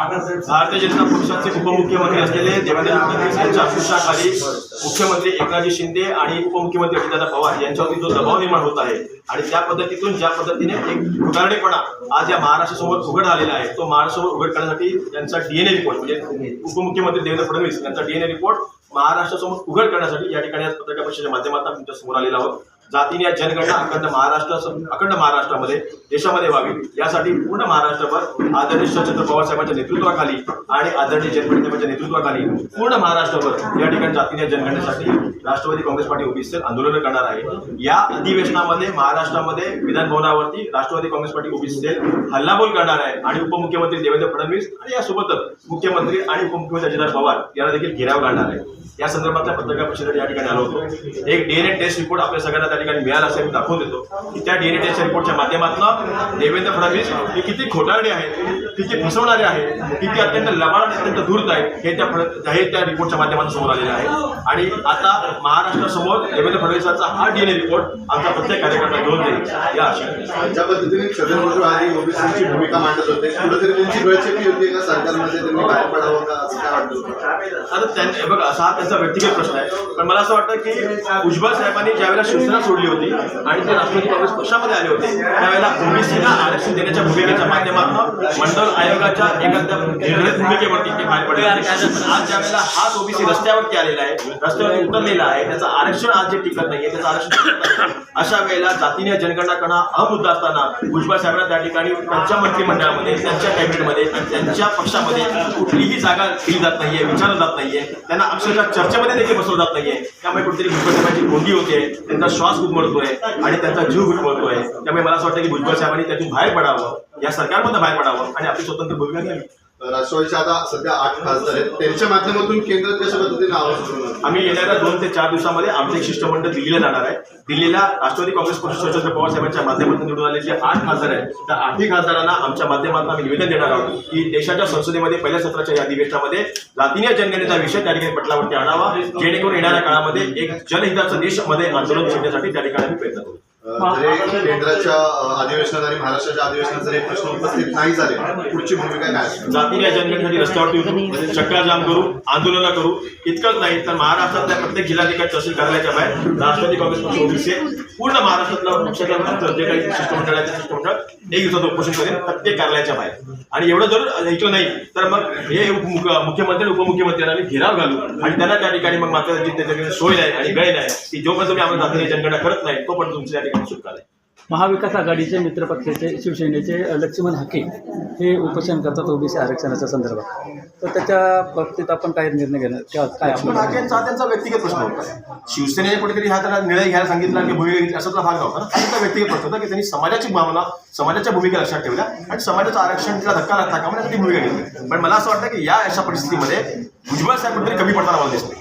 भारतीय जनता पक्षाचे उपमुख्यमंत्री असलेले देवेंद्र फडणवीस यांच्या पुष्टाखाली मुख्यमंत्री एकनाथजी शिंदे आणि उपमुख्यमंत्री अजितदादा पवार यांच्यावरती जो दबाव निर्माण होत आहे आणि त्या पद्धतीतून ज्या पद्धतीने एक उदारणेपणा आज या महाराष्ट्रासमोर उघड झालेला आहे तो महाराष्ट्रासमोर उघड करण्यासाठी त्यांचा डीएनए रिपोर्ट म्हणजे उपमुख्यमंत्री देवेंद्र फडणवीस यांचा डीएनए रिपोर्ट महाराष्ट्रासमोर उघड करण्यासाठी या ठिकाणी आज पत्रकार परिषदेच्या माध्यमातून तुमच्यासमोर आलेला आहोत. जातीने या जनगणना अखंड महाराष्ट्र अखंड महाराष्ट्रामध्ये देशामध्ये व्हावी यासाठी पूर्ण महाराष्ट्रभर आदरणीय शरदचंद्र पवार साहेबांच्या नेतृत्वाखाली आणि आदरणीय जयंत साहेबांच्या नेतृत्वाखाली पूर्ण महाराष्ट्रभर या ठिकाणी जातीने जनगणनेसाठी राष्ट्रवादी काँग्रेस पार्टी ओबीसी आंदोलन करणार आहे. या अधिवेशनामध्ये महाराष्ट्रामध्ये विधानभवनावरती Rashtrawadi Congress party OBC cell हल्लाबोल करणार आहे आणि उपमुख्यमंत्री देवेंद्र फडणवीस आणि यासोबतच मुख्यमंत्री आणि उपमुख्यमंत्री अजितदादा पवार यांना देखील घेराव घालणार आहे. या संदर्भातल्या पत्रकार परिषदेत या ठिकाणी आलो होतो. एक डीएनए टेस्ट रिपोर्ट आपल्या सगळ्यांना ठिकाणी मिळाला असेल मी दाखवून देतो. की त्या डीएनए टेस्ट रिपोर्टच्या माध्यमातून देवेंद्र फडणवीस हे किती खोटारडे आहेत किती फसवणारे आहेत किती अत्यंत लबाड आणि अत्यंत धूर्त आहेत हे त्या हे त्या रिपोर्टच्या माध्यमातून समोर आलेलं आहे आणि आता महाराष्ट्रासमोर देवेंद्र फडणवीसांचा हा डीएनए रिपोर्ट आमचा प्रत्येक कार्यकर्ता घेऊन जाईल. या आशा ज्या पद्धतीने छगन आणि ओबीसीची भूमिका मांडत होते कुठेतरी त्यांची होती का सरकारमध्ये त्यांनी बाहेर पडावं का असं काय वाटतं आता त्यांनी बघा असा हा त्यांचा व्यक्तिगत प्रश्न आहे. पण मला असं वाटतं की भुजबळ साहेबांनी ज्यावेळेला शिवसेना सोडली होती आणि ते राष्ट्रवादी काँग्रेस पक्षामध्ये आले होते. त्यावेळेला ओबीसीला आरक्षण देण्याच्या भूमिकेच्या माध्यमातून मंडळ आयोगाच्या एखाद्या निर्णय भूमिकेवरती ते बाहेर पडले आणि आज ज्यावेळेला हाच ओबीसी रस्त्यावरती आलेला आहे रस्त्यावरती उतरलेला आहे त्याचं आरक्षण आज जे टिकत नाहीये त्याचं आरक्षण अशा वेळेला जातीने जनगणना करणं हा मुद्दा असताना भुजबळ साहेबांना त्या ठिकाणी त्यांच्या मंत्रिमंडळामध्ये त्यांच्या कॅबिनेटमध्ये आणि त्यांच्या पक्षामध्ये कुठलीही जागा दिली जात नाहीये विचारलं जात नाहीये. त्यांना अक्षरशः चर्चेमध्ये देखील बसवलं जात नाहीये. त्यामुळे कुठेतरी भुजबळ साहेबांची गोंदी होते त्यांचा श्वास गुदमरतोय आणि त्यांचा जीव गुदमरतोय त्यामुळे मला असं वाटतं की भुजबळ साहेबांनी त्यातून बाहेर पडावं. या सरकारमध्ये बाहेर पडावं आणि आपली स्वतंत्र भूमिका घ्यावी. राष्ट्रवादीचे आता सध्या आठ खासदार आहेत. त्यांच्या माध्यमातून केंद्रात कशा पद्धतीने आवाज आम्ही येणाऱ्या दोन ते चार दिवसामध्ये आमचे एक शिष्टमंडळ दिल्लीला जाणार आहे. दिल्लीला राष्ट्रवादी काँग्रेस पक्ष शरदचंद्र पवार साहेबांच्या माध्यमातून निवडून आले जे आठ खासदार आहेत त्या आठही खासदारांना आमच्या माध्यमातून आम्ही निवेदन देणार आहोत की देशाच्या संसदेमध्ये पहिल्या सत्राच्या या अधिवेशनामध्ये जातीय जनगणनेचा विषय त्या ठिकाणी पटलावरती आणावा. जेणेकरून येणाऱ्या काळामध्ये एक जनहिताचं देशमध्ये आंदोलन छेडण्यासाठी त्या ठिकाणी आम्ही प्रयत्न करू. केंद्राच्या अधिवेशनात आणि महाराष्ट्राच्या अधिवेशनात जर हे प्रश्न उपस्थित नाही झाले पुढची भूमिका काय जातीच्या जातीय जनगणनेसाठी रस्त्यावरती उतरू म्हणजे चक्काजाम करू आंदोलनं करू इतकंच नाही तर महाराष्ट्रातल्या प्रत्येक जिल्हाधिकारी तहसील कार्यालयाच्या बाहेर राष्ट्रवादी काँग्रेस पक्ष ओबीसी पूर्ण महाराष्ट्रातलं पक्षाच्या जे काही शिष्टमंडळाचे शिष्टमंडळ एक दिवसात उपोषण करेल प्रत्येक कार्यालयाच्या बाहेर. आणि एवढं जर ऐकलं नाही तर मग हे मुख्यमंत्री आणि उपमुख्यमंत्र्यांना घेराव घालू. आणि त्यांना त्या ठिकाणी मग मात्र जी त्याच्याकडे सोय नाही आणि गैर आहे की जोपर्यंत तुम्ही आम्हाला जातीय जनगणना करत नाही तोपर्यंत तुमच्या ठिकाणी सुटका नाही महाविकास आघाडीचे मित्रपक्षाचे शिवसेनेचे लक्ष्मण हाके हे उपोषण करतात ओबीसी आरक्षणाच्या संदर्भात. तर त्याच्या बाबतीत आपण काय निर्णय घेणार? किंवा काय आपण हाकेंचा त्यांचा व्यक्तिगत प्रश्न होता. शिवसेनेने कुठेतरी हा त्याला निर्णय घ्यायला सांगितला की भूमिका घेतली असाचा भाग नव्हता ना. हा त्यांचा व्यक्तिगत प्रश्न होता की त्यांनी समाजाची भावना समाजाच्या भूमिका लक्षात ठेवल्या आणि समाजाचं आरक्षणाला धक्का लागता का म्हणून त्यांनी भूमिका घेतली. पण मला असं वाटतं की या अशा परिस्थितीमध्ये भुजबळ साहेब कुठेतरी कमी पडताना मला दिसले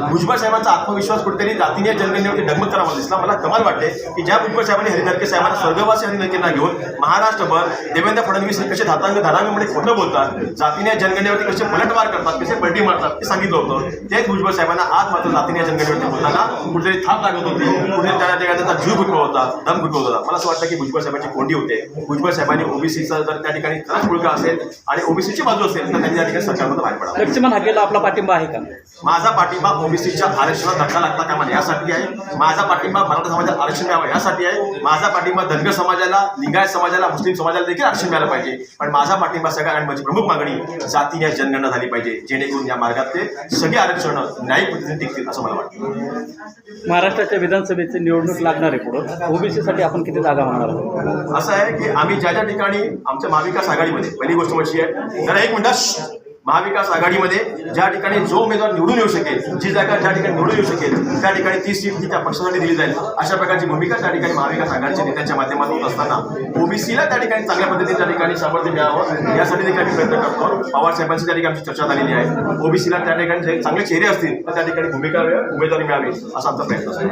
भुजबळ साहेबांचा आत्मविश्वास कुठेतरी जातीय जनगणनेवरती डगमग करा मला दिसला. मला कमाल वाटते की ज्या भुजबळ साहेबांनी हरिनरके साहेबांना स्वर्गवासी हरिनरकेंना घेऊन महाराष्ट्रभर देवेंद्र फडणवीस हे कसे धातांग धारांगमध्ये खोटं बोलतात जातीय जनगणनेवरती कसे पलटवार करतात कसे पलटी मारतात ते सांगितलं होतं. तेच भुजबळ साहेबांना आज मात्र जातीय जनगणनेवरती बोलताना कुठेतरी थाप लागत होती. कुठेतरी त्या ठिकाणी त्यांचा जीव गुटवा होता दम गुटवा होता. मला असं वाटतं की भुजबळ साहेबांची कोंडी होते. भुजबळ साहेबांनी ओबीसीचा जर त्या ठिकाणी खराच मुलगा असेल आणि ओबीसीची बाजू असेल तर त्यांनी त्या ठिकाणी सरकारमध्ये बाहेर पडावं. लक्ष्मण हाकेला आपला पाठिंबा आहे का? माझा पाठिंबा ओबीसीच्या आरक्षणात धक्का लागता कामा यासाठी आहे माझा पाठिंबा मराठा समाजाला आरक्षण मिळावं. यासाठी आहे माझा पाठिंबा धनगर समाजाला लिंगायत समाजाला मुस्लिम समाजाला देखील आरक्षण मिळालं पाहिजे. पण माझा पाठिंबा सगळ्या आणि माझी प्रमुख मागणी जातीय जनगणना झाली पाहिजे जेणेकरून या मार्गातले सगळे आरक्षण न्यायिक पद्धतीने टिकतील असं मला वाटतं. महाराष्ट्राच्या विधानसभेची निवडणूक लागणार आहे पुढं. ओबीसीसाठी आपण किती जागा मागणार आहोत? असं आहे की आम्ही ज्या ज्या ठिकाणी आमच्या महाविकास आघाडीमध्ये पहिली गोष्ट म्हणजे आहे जरा एक श्श्श. महाविकास आघाडीमध्ये ज्या ठिकाणी जो उमेदवार निवडून येऊ शकेल जी जागा ज्या ठिकाणी निवडून येऊ शकेल त्या ठिकाणी ती सीट ही त्या पक्षासाठी दिली जाईल. अशा प्रकारची भूमिका त्या ठिकाणी महाविकास आघाडीच्या नेत्यांच्या माध्यमातून असताना ओबीसीला त्या ठिकाणी चांगल्या पद्धतीने त्या ठिकाणी समर्थन मिळावं यासाठी देखील आम्ही प्रयत्न करतो. पवार साहेबांची त्या ठिकाणी चर्चा झालेली आहे. ओबीसीला त्या ठिकाणी चांगले चेहरे असतील तर त्या ठिकाणी भूमिका उमेदवारी मिळावी असा आमचा प्रयत्न असतो